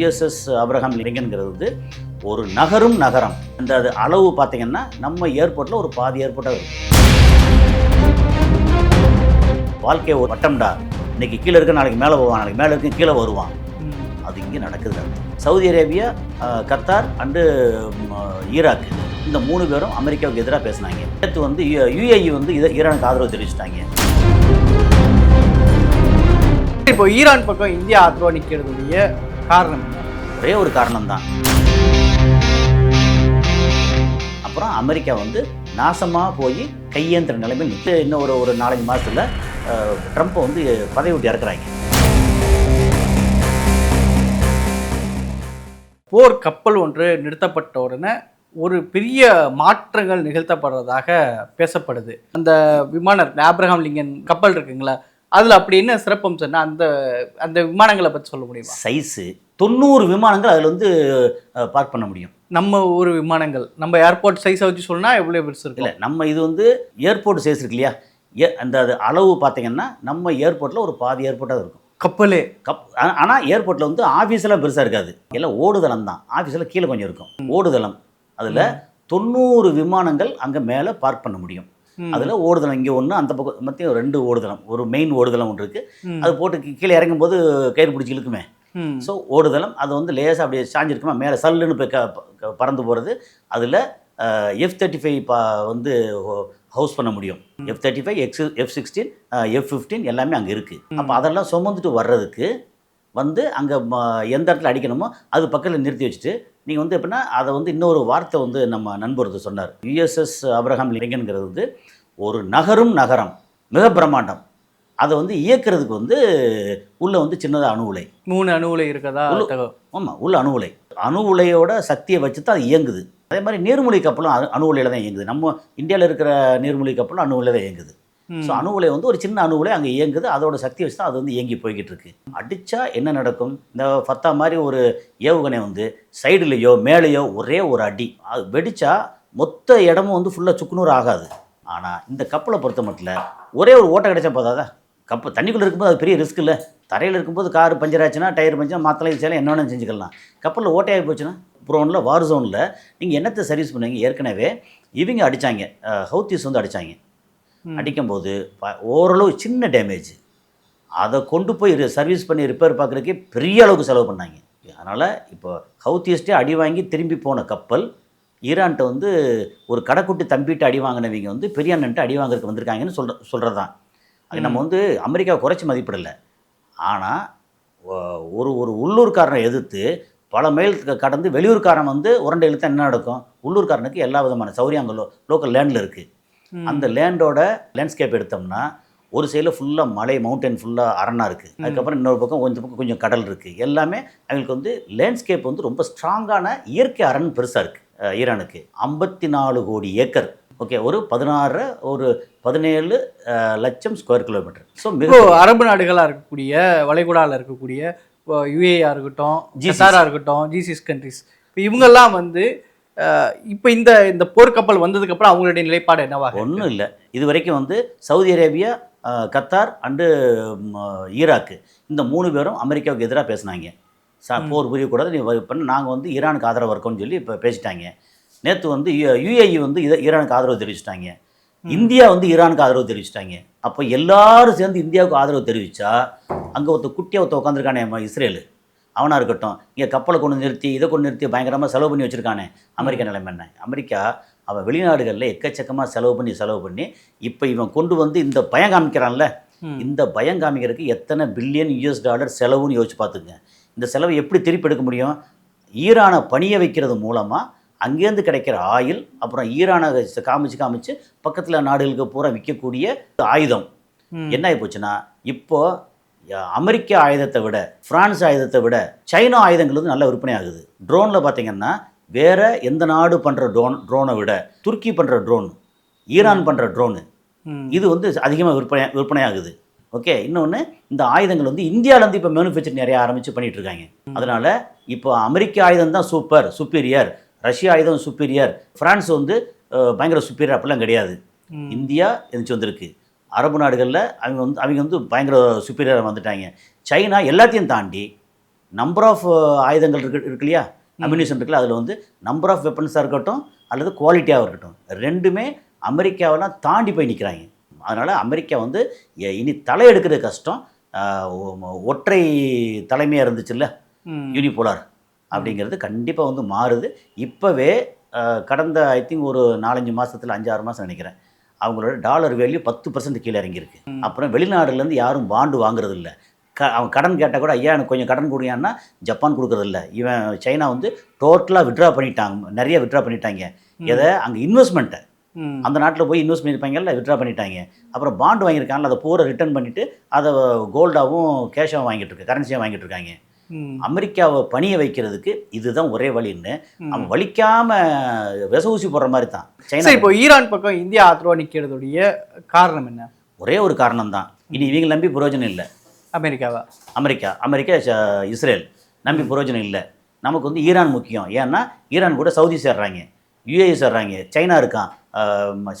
USS Abraham லிங்கன்கிறது வந்து ஒரு நகரும் நகரம். அந்த அது அளவு பார்த்தீங்கன்னா நம்ம ஏர்போர்ட்டில் ஒரு பாதி ஏர்போர்ட்டாக இருக்கும் வாழ்க்கை ஒரு வட்டம்டா. இன்னைக்கு கீழே இருக்க நாளைக்கு மேலே போவான் நாளைக்கு மேலே இருக்க கீழே வருவான். அது இங்கே நடக்குது Saudi Arabia Qatar and Iraq. இந்த மூணு பேரும் அமெரிக்காவுக்கு எதிராக பேசினாங்க. நேற்று வந்து யுஏஇ வந்து இதை ஈரானுக்கு ஆதரவு தெரிவிச்சிட்டாங்க. இப்போ ஈரான் பக்கம் இந்தியா ஆதரவா நிற்கிறதுடைய காரணம் ஒரே ஒரு காரணம் தான் அப்புறம் அமெரிக்கா வந்து நாசமாக போய் கையேந்திர நிலைமை நிற்க இன்னும் ஒரு ஒரு நாலஞ்சு மாதத்தில் ட்ரம்ப்பை வந்து பதவி விட்டு இறக்குறாங்க. போர் கப்பல் ஒன்று நிறுத்தப்பட்ட உடனே ஒரு பெரிய மாற்றங்கள் நிகழ்த்தப்படுறதாக பேசப்படுது. அந்த விமானர் ஆப்ரஹாம் லிங்கன் கப்பல் இருக்குங்களா அதில் அப்படி என்ன சிறப்பம்சம்னா அந்த அந்த விமானங்களை பற்றி சொல்ல முடியுமா? சைஸு. தொண்ணூறு விமானங்கள் அதில் வந்து பார்க் பண்ண முடியும். நம்ம ஊர் விமானங்கள். நம்ம ஏர்போர்ட் சைஸை வச்சு சொன்னா எவ்வளோ பெருசு இல்லை இருக்குல்ல நம்ம இது வந்து ஏர்போர்ட் சைஸ் இருக்கு இல்லையா? ஏ அந்த அது அளவு பார்த்தீங்கன்னா நம்ம ஏர்போர்ட்டில் ஒரு பாதி ஏர்போர்ட்டாக இருக்கும். கப்பலே. கப் ஆனால் ஏர்போர்ட்டில் வந்து ஆஃபீஸெல்லாம் பெருசாக இருக்காது. எல்லாம் ஓடுதளம் தான். ஆஃபீஸில் கீழே கொஞ்சம் இருக்கும். ஓடுதளம். அதில் தொண்ணூறு விமானங்கள் அங்கே மேலே பார்க் பண்ண முடியும். அதில் ஓடுதளம். இங்கே ஒன்று அந்த பக்கம் மத்தியம் ரெண்டு ஓடுதளம். ஒரு மெயின் ஓடுதளம் ஒன்று இருக்குது. அது போட்டு கீழே இறங்கும்போது கயிறு பிடிச்சி இழுக்குமே. ஸோ ஓடுதளம். அது வந்து லேசாக அப்படியே சாஞ்சிருக்குமா? மேலே சல்லுன்னு போய் க- பறந்து போகிறது அதில் எஃப் தேர்ட்டி ஃபைவ் பா வந்து ஹவுஸ் பண்ண முடியும். F thirty five X F sixteen F fifteen எல்லாமே அங்கே இருக்குது அப்போ அதெல்லாம் சுமந்துட்டு வர்றதுக்கு வந்து அங்கே எந்த இடத்துல அடிக்கணுமோ அது பக்கத்தில் நிறுத்தி வச்சுட்டு நீங்கள் வந்து எப்படின்னா அதை வந்து இன்னொரு வார்த்தை வந்து நம்ம நண்பர் ஒருத்தர் சொன்னார். யுஎஸ்எஸ் அப்ரஹாம் லிங்கன்கிறது வந்து ஒரு நகரும் நகரம் மிக பிரம்மாண்டம். அதை வந்து இயக்கிறதுக்கு வந்து உள்ளே வந்து சின்னதாக அணு உலை. மூணு அணுவுல இருக்கதா? உள்ள- தகவல் ஆமாம் உள்ள அணு உலை. அணு உலையோட சக்தியை வச்சு தான் அது இயங்குது. அதே மாதிரி நீர்மூழ்கி கப்பலும் அணு- அணு உலையில் தான் இயங்குது. நம்ம இந்தியாவில் இருக்கிற நீர்மூழ்கி கப்பலும் அணு உலையில் தான் இயங்குது. ஸோ அணு உலை வந்து ஒரு சின்ன அணு உலை அங்கே இயங்குது. அதோட சக்தி வச்சு தான் அது வந்து இயங்கி போய்கிட்டு இருக்கு அடித்தா என்ன நடக்கும்? இந்த ஃபத்தா மாதிரி ஒரு ஏவுகணை வந்து சைடுலேயோ மேலேயோ ஒரே ஒரு அடி. அது வெடிச்சா மொத்த இடமும் வந்து ஃபுல்லாக சுக்குநூறு ஆகாது. ஆனால் இந்த கப்பலை பொறுத்த மட்டும் ஒரே ஒரு ஓட்டை கிடைச்சா போதாதா? கப்பு தண்ணிக்குள்ளே இருக்கும்போது அது பெரிய ரிஸ்க் இல்லை. தரையில் இருக்கும்போது கார் பஞ்சர் ஆச்சுன்னா டயர் பஞ்சர் இது செய்யலாம் என்ன வேணும் செஞ்சுக்கலாம். கப்பலில் ஓட்டையாகி போச்சுன்னா ப்ரோனில் வார் ஜோனில் நீங்கள் என்னத்தை சர்வீஸ் பண்ணுவீங்க? ஏற்கனவே இவங்க அடித்தாங்க ஹவுத்திஸ் வந்து அடித்தாங்க. அடிக்கும்போது ஓரளவு சின்ன டேமேஜ் அதை கொண்டு போய் சர்வீஸ் பண்ணி ரிப்பேர் பார்க்குறதுக்கே பெரிய அளவுக்கு செலவு பண்ணாங்க. அதனால் இப்போ ஹவுத்தியஸ்டே அடி வாங்கி திரும்பி போன கப்பல் ஈரான்ட்ட வந்து ஒரு கடைக்குட்டி தம்பிட்டு அடி வாங்கினவங்க வந்து பெரிய அண்ணன்ட்டு அடி வாங்குறதுக்கு வந்திருக்காங்கன்னு சொல்ற சொல்கிறது தான் அது நம்ம வந்து அமெரிக்காவை குறைச்சி மதிப்பிடலை. ஆனால் ஒரு ஒரு உள்ளூர்காரனை எதிர்த்து பல மைல் கடந்து வெளியூர்காரன் வந்து உரண்டை இழுத்தா என்ன நடக்கும்? உள்ளூர்காரனுக்கு எல்லா விதமான சௌரியம் அங்கே லோக்கல் லேண்டில் இருக்குது. அந்த லேண்டோட லேண்ட்ஸ்கேப் எடுத்தோம்னா ஒரு சைடில் ஃபுல்லாக மலை மவுண்டன் ஃபுல்லாக அரணாக இருக்குது அதுக்கப்புறம் இன்னொரு பக்கம் கொஞ்சம் பக்கம் கொஞ்சம் கடல் இருக்குது எல்லாமே அவங்களுக்கு வந்து லேண்ட்ஸ்கேப் வந்து ரொம்ப ஸ்ட்ராங்கான இயற்கை அரண் பெருசாக இருக்குது ஈரானுக்கு. ஐம்பத்தி நாலு கோடி ஏக்கர். ஓகே ஒரு பதினாறு ஒரு பதினேழு லட்சம் ஸ்கொயர் கிலோமீட்டர் ஸோ இப்போ அரபு நாடுகளா இருக்கக்கூடிய வளைகுடால இருக்கக்கூடிய யுஏஆ இருக்கட்டும் GCC. ஜிசாரா இருக்கட்டும் ஜிசிஸ் கண்ட்ரிஸ் இப்போ இவங்கெல்லாம் வந்து இப்போ இந்த இந்த போர்க்கப்பல் வந்ததுக்கு அப்புறம் அவங்களுடைய நிலைப்பாடு என்னவாக ஒன்றும் இல்லை. இது வரைக்கும் வந்து Saudi Arabia Qatar and Iraq இந்த மூணு பேரும் அமெரிக்காவுக்கு எதிராக பேசினாங்க. சா போர் புரியக்கூடாது நீ பண்ண. நாங்கள் வந்து ஈரானுக்கு ஆதரவு இருக்கோம்னு சொல்லி இப்போ பேசிட்டாங்க. நேற்று வந்து யுஏஇ வந்து இதை ஈரானுக்கு ஆதரவு தெரிவிச்சிட்டாங்க. இந்தியா வந்து ஈரானுக்கு ஆதரவு தெரிவிச்சிட்டாங்க. அப்போ எல்லாரும் சேர்ந்து இந்தியாவுக்கு ஆதரவு தெரிவித்தா அங்கே ஒருத்த குட்டியாக ஒருத்த உட்காந்துருக்கானே இஸ்ரேலு. அவனாக இருக்கட்டும். இங்கே கப்பலை கொண்டு நிறுத்தி இதை கொண்டு நிறுத்தி பயங்கரமாக செலவு பண்ணி வச்சுருக்கானே. அமெரிக்கா நிலைமை என்ன? அமெரிக்கா அவன் வெளிநாடுகளில் எக்கச்சக்கமாக செலவு பண்ணி செலவு பண்ணி இப்போ இவன் கொண்டு வந்து இந்த பயம் காமிக்கிறான்ல. இந்த பயம் காமிக்கிறதுக்கு எத்தனை பில்லியன் யூஎஸ் டாலர் செலவுன்னு யோசிச்சு பார்த்துங்க இந்த செலவை எப்படி திருப்பி எடுக்க முடியும்? ஈரானை பணிய வைக்கிறது மூலமாக அங்கேருந்து கிடைக்கிற ஆயில் அப்புறம் ஈரானை காமிச்சு காமிச்சு பக்கத்தில் நாடுகளுக்கு பூரா விற்கக்கூடிய ஆயுதம். என்ன ஆகி போச்சுன்னா இப்போ ய- அமெரிக்க ஆயுதத்தை விட பிரான்ஸ் ஆயுதத்தை விட சைனா ஆயுதங்கள் வந்து நல்ல விற்பனை ஆகுது ட்ரோனில் பார்த்தீங்கன்னா வேற எந்த நாடு பண்ணுற ட்ரோன் ட்ரோனை விட துருக்கி பண்ணுற ட்ரோன் ஈரான் பண்ணுற ட்ரோனு. இது வந்து அதிகமாக விற்பனை விற்பனை ஆகுது ஓகே இன்னொன்று இந்த ஆயுதங்கள் வந்து இந்தியாவிலேருந்து இப்போ மேனுஃபேக்சர் நிறைய ஆரம்பித்து பண்ணிட்டு இருக்காங்க அதனால் இப்போ அமெரிக்க ஆயுதம் தான் சூப்பர் சுப்பீரியர் ரஷ்யா ஆயுதம் சுப்பீரியர் ஃப்ரான்ஸ் வந்து பயங்கர சுப்பீரியர் அப்படிலாம் கிடையாது. இந்தியா எந்திரிச்சு வந்திருக்கு. அரபு நாடுகளில் அவங்க வந்து அவங்க வந்து பயங்கர சுப்பீரியராக வந்துட்டாங்க. சைனா எல்லாத்தையும் தாண்டி நம்பர் ஆஃப் ஆயுதங்கள் இருக்கு இருக்கு இல்லையா? அம்யூனிஷன் இருக்குல்ல அதில் வந்து நம்பர் ஆஃப் வெப்பன்ஸாக இருக்கட்டும் அல்லது குவாலிட்டியாக இருக்கட்டும் ரெண்டுமே அமெரிக்காவெல்லாம் தாண்டி போய் நிற்கிறாங்க அதனால் அமெரிக்கா வந்து இனி தலையெடுக்கிறது கஷ்டம். ஒற்றை தலைமையாக இருந்துச்சுல்ல. யூனிபோலார் அப்படிங்கிறது கண்டிப்பாக வந்து மாறுது. இப்போவே கடந்த ஐ திங்க் ஒரு நாலஞ்சு மாதத்தில் அஞ்சாறு மாதம் நினைக்கிறேன். அவங்களோட டாலர் வேல்யூ பத்து பர்சன்ட் கீழே இறங்கியிருக்கு. அப்புறம் வெளிநாடுலேருந்து யாரும் பாண்டு வாங்குறது இல்ல க அவன் கடன் கேட்டால் கூட ஐயா எனக்கு கொஞ்சம் கடன் கொடுங்கன்னா ஜப்பான் கொடுக்கறது இல்ல இவன் சைனா வந்து டோட்டலாக விட்ரா பண்ணிட்டாங்க. நிறைய விட்ரா பண்ணிட்டாங்க. எதை? அங்கே இன்வெஸ்ட்மெண்ட்டை. அந்த நாட்டில் போய் இன்வெஸ்ட் பண்ணியிருப்பாங்கல்ல விட்ரா பண்ணிட்டாங்க. அப்புறம் பாண்டு வாங்கியிருக்காங்கல்ல அதை பூரா ரிட்டர்ன் பண்ணிவிட்டு அதை கோல்டாகவும் கேஷாகவும் வாங்கிட்டு இருக்கு கரன்சியாக வாங்கிட்டு இருக்காங்க. அமெரிக்காவை பணிய வைக்கிறதுக்கு இதுதான் ஒரே வழின்னு. அவன் வலிக்காம விச ஊசி போடுற மாதிரி தான். சைனா இப்போ ஈரான் பக்கம் இந்தியா ஆதரவா நிக்கிறதுடைய காரணம் என்ன? ஒரே ஒரு காரணம் தான் இனி இவங்க நம்பி பிரயோஜனம் இல்லை. அமெரிக்காவா? அமெரிக்கா அமெரிக்கா இஸ்ரேல் நம்பி பிரயோஜனம் இல்லை. நமக்கு வந்து ஈரான் முக்கியம். ஏன்னா ஈரான் கூட சவுதி சேர்றாங்க. யுஏஇ சேர்றாங்க. சைனா இருக்கான்.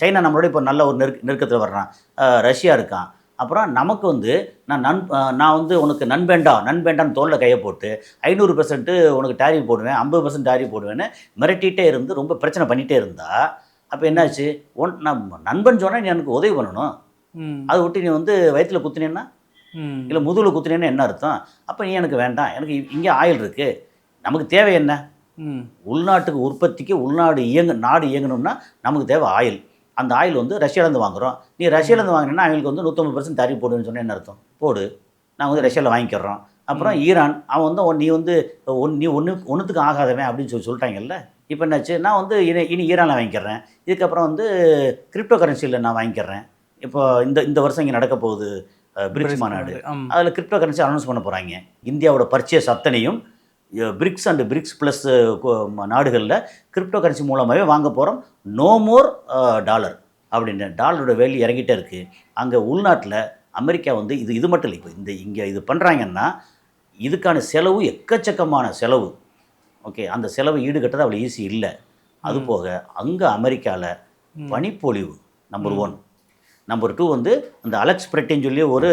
சைனா நம்மளோட இப்போ நல்ல ஒரு நெருக்க நெருக்கத்தில் வர்றான். ரஷ்யா இருக்கான். அப்புறம் நமக்கு வந்து நான் நன் நான் வந்து உனக்கு நண்பேண்டா நண்பேண்டான்னு தோளில் கையை போட்டு ஐநூறு பெர்சன்ட்டு உனக்கு டாரிஃப் போடுவேன் ஐம்பது பர்சன்ட் டாரிஃப் போடுவேன்னு மிரட்டிகிட்டே இருந்து ரொம்ப பிரச்சனை பண்ணிகிட்டே இருந்தா அப்போ என்னாச்சு? ஒன் நான் நண்பன் சொன்னால் நீ எனக்கு உதவி பண்ணணும். அதை விட்டு நீ வந்து வயிற்றுல குத்துனேன்னா. இல்லை முதுகில் குத்துனேன்னு என்ன அர்த்தம்? அப்போ நீ எனக்கு வேண்டாம் எனக்கு இங்கே ஆயில் இருக்குது நமக்கு தேவை என்ன. உள்நாட்டுக்கு உற்பத்திக்கு உள்நாடு இயங்க நாடு இயங்கணும்னா நமக்கு தேவை ஆயில். அந்த ஆயில் வந்து ரஷ்யாலேருந்து வாங்குறோம். நீ ரஷ்யாலேருந்து வாங்கினா அவங்களுக்கு வந்து நூற்றம்பது பர்சன்ட் தறி போடுன்னு சொன்னால் என்ன அர்த்தம்? போடு. நான் வந்து ரஷ்யாவில் வாங்கிக்கிறோம். அப்புறம் ஈரான் அவன் வந்து நீ வந்து ஒன் நீ ஒன்று ஒன்றுத்துக்கு ஆகாதவன் அப்படின்னு சொல்லி சொல்லிட்டாங்கல்ல? இப்போ என்னாச்சு? நான் வந்து இனி இனி ஈரானில் வாங்கிக்கிறேன். இதுக்கப்புறம் வந்து கிரிப்டோ கரன்சியில் நான் வாங்கிக்கிறேன். இப்போ இந்த இந்த வருஷம் இங்கே நடக்க போகுது பிரிக்ஸ் மாநாடு. அதில் கிரிப்டோ கரன்சி அனௌன்ஸ் பண்ண போகிறாங்க இந்தியாவோட பர்ச்சேஸ் அத்தனையும் பிரிக்ஸ் அண்ட் பிரிக்ஸ் ப்ளஸ் நாடுகளில் கிரிப்டோ கரன்சி மூலமாகவே வாங்க போகிறோம் நோ மோர் டாலர் அப்படின்னு டாலரோட வேல்யூ இறங்கிட்டே இருக்குது அங்கே உள்நாட்டில் அமெரிக்கா வந்து இது இது மட்டும் இல்லை இப்போ இந்த இங்கே இது பண்ணுறாங்கன்னா இதுக்கான செலவு எக்கச்சக்கமான செலவு. ஓகே அந்த செலவு ஈடுகட்டது அவ்வளோ ஈஸி இல்லை. அது போக அங்கே அமெரிக்காவில். பனிப்பொழிவு நம்பர் ஒன் நம்பர் டூ வந்து அந்த அலெக்ஸ் பிரெட்டின்னு சொல்லி ஒரு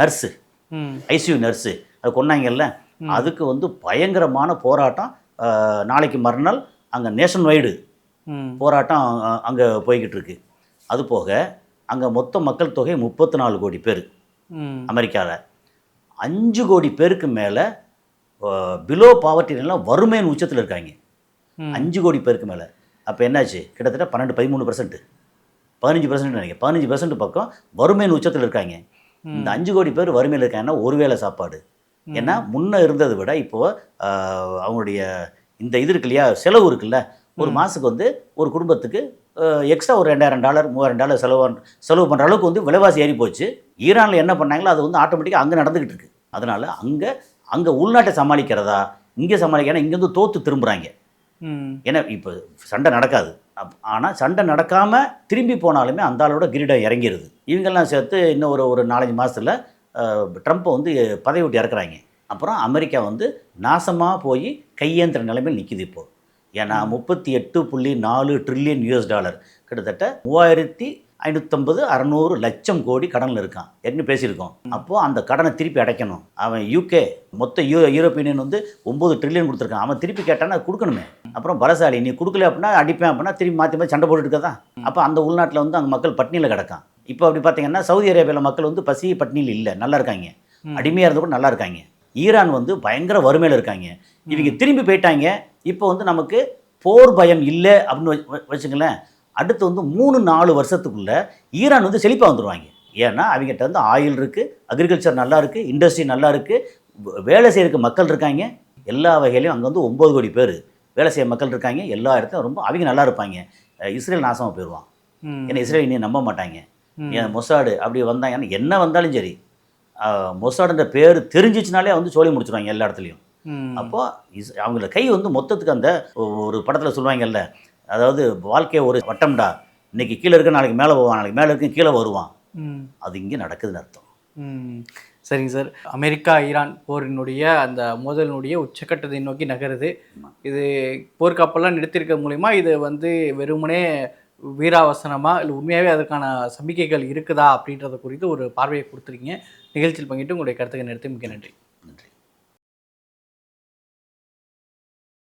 நர்ஸு. ICU nurse. அது கொன்னாங்கல்ல. அதுக்கு வந்து பயங்கரமான போராட்டம் நாளைக்கு மறுநாள் அங்கே நேஷன் வைடு. போராட்டம் அங்கே போய்கிட்டு இருக்கு அது போக அங்கே மொத்த மக்கள் தொகை முப்பத்தி நாலு கோடி பேர். அமெரிக்காவில் அஞ்சு கோடி பேருக்கு மேலே பிலோ பாவர்ட்டிலாம் வறுமையின் உச்சத்தில் இருக்காங்க. அஞ்சு கோடி பேருக்கு மேலே. அப்போ என்னாச்சு? கிட்டத்தட்ட பன்னெண்டு பதிமூணு பர்சன்ட் பதினஞ்சு பர்சன்ட் நினைக்கிறேன். பதினஞ்சு பர்சன்ட் பக்கம் வறுமையின் உச்சத்தில் இருக்காங்க. இந்த அஞ்சு கோடி பேர் வறுமையில் இருக்காங்கன்னா ஒருவேளை சாப்பாடு. ஏன்னா முன்ன இருந்ததை விட இப்போது அவங்களுடைய இந்த இது இருக்கு இல்லையா செலவு இருக்குல்ல ஒரு மாதத்துக்கு வந்து ஒரு குடும்பத்துக்கு எக்ஸ்ட்ரா ஒரு ரெண்டாயிரம் டாலர் மூவாயிரம் டாலர் செலவு செலவு பண்ணுற அளவுக்கு வந்து விலைவாசி ஏறி போச்சு. ஈரானில் என்ன பண்ணாங்களோ அது வந்து ஆட்டோமேட்டிக்காக அங்கே நடந்துக்கிட்டு இருக்கு. அதனால் அங்கே அங்கே உள்நாட்டை சமாளிக்கிறதா இங்கே சமாளிக்க ஏன்னா இங்கேருந்து தோற்று திரும்புகிறாங்க. ஏன்னா இப்போ சண்டை நடக்காது. ஆனால் சண்டை நடக்காமல் திரும்பி போனாலுமே அந்த ஆளோட கிரீடம் இறங்கிடுது இவங்கெல்லாம் சேர்த்து இன்னும் ஒரு ஒரு நாலஞ்சு மாதத்தில் ட்ரம்ப்பை வந்து பதவி விட்டு இறக்குறாங்க. அப்புறம் அமெரிக்கா வந்து நாசமாக போய் கையேந்திர நிலைமையில் நிற்கிது இப்போ. ஏன்னா முப்பத்தி எட்டு புள்ளி நாலு ட்ரில்லியன் யூஎஸ் டாலர் கிட்டத்தட்ட மூவாயிரத்தி ஐநூற்றம்பது அறநூறு லட்சம் கோடி கடனில் இருக்கான். ஏற்கனவே பேசியிருக்கோம்? அப்போது அந்த கடனை திருப்பி அடைக்கணும். அவன் யூகே மொத்த யூ யூரோப்பியன் வந்து ஒம்பது ட்ரில்லியன் கொடுத்துருக்கான். அவன் திருப்பி கேட்டானா அது கொடுக்கணுமே. அப்புறம் பலசாலி நீ கொடுக்கல அப்படின்னா அடிப்பேன் அப்படின்னா திரும்பி மாற்றி மாற்றி சண்டை போட்டுட்டு இருக்கதான். அப்போ அந்த உள்நாட்டில் வந்து அங்கே மக்கள் பட்னியில் கிடக்கான். இப்போ அப்படி பார்த்தீங்கன்னா சவுதி அரேபியாவில் மக்கள் வந்து பசி பட்னியில் இல்லை. நல்லா இருக்காங்க. அடிமையாக இருந்த கூட நல்லா இருக்காங்க. ஈரான் வந்து பயங்கர வறுமையில் இருக்காங்க. இவங்க திரும்பி போயிட்டாங்க. இப்போ வந்து நமக்கு போர் பயம் இல்லை அப்படின்னு வச்சுங்களேன் அடுத்து வந்து மூணு நாலு வருஷத்துக்குள்ள ஈரான் வந்து செழிப்பாக வந்துடுவாங்க ஏன்னா அவங்ககிட்ட வந்து ஆயில் இருக்குது அக்ரிகல்ச்சர் நல்லா இருக்குது இண்டஸ்ட்ரி நல்லா இருக்குது வேலை செய்யறதுக்கு மக்கள் இருக்காங்க. எல்லா வகையிலையும் அங்கே வந்து ஒம்பது கோடி பேர் வேலை செய்ய மக்கள் இருக்காங்க. எல்லா இடத்துலையும் ரொம்ப அவங்க நல்லா இருப்பாங்க. இஸ்ரேல் நாசமாக போயிடுவான். ஏன்னா இஸ்ரேல் இனி நம்ப மாட்டாங்க. ஏன் மொசாடு அப்படி வந்தாங்கன்னா என்ன வந்தாலும் சரி மொசாடுன்ற பேர் தெரிஞ்சிச்சுனாலே வந்து சோழி முடிச்சிடுவாங்க எல்லா இடத்துலையும். அப்போ இஸ் அவங்கள கை வந்து மொத்தத்துக்கு அந்த ஒரு படத்தில் சொல்லுவாங்கல்ல அதாவது வாழ்க்கை ஒரு வட்டம்டா இன்னைக்கு கீழே இருக்க நாளைக்கு மேலே போவான் நாளைக்கு மேலே இருக்க கீழே வருவான். அது இங்கே நடக்குதுன்னு அர்த்தம். சரிங்க சார். அமெரிக்கா ஈரான் போரினுடைய அந்த மோதலினுடைய உச்சக்கட்டத்தை நோக்கி நகருது. இது போர்க்கப்பெல்லாம் நிறுத்தியிருக்க மூலிமா இது வந்து வெறுமனே வீராவசனமா இல்லை உண்மையாகவே அதற்கான சமிக்கைகள் இருக்குதா அப்படின்றத குறித்து ஒரு பார்வையை கொடுத்துருக்கீங்க. நிகழ்ச்சியில் பங்கிட்டு உங்களுடைய கருத்துக்கு நிறுத்தி மிக்க நன்றி.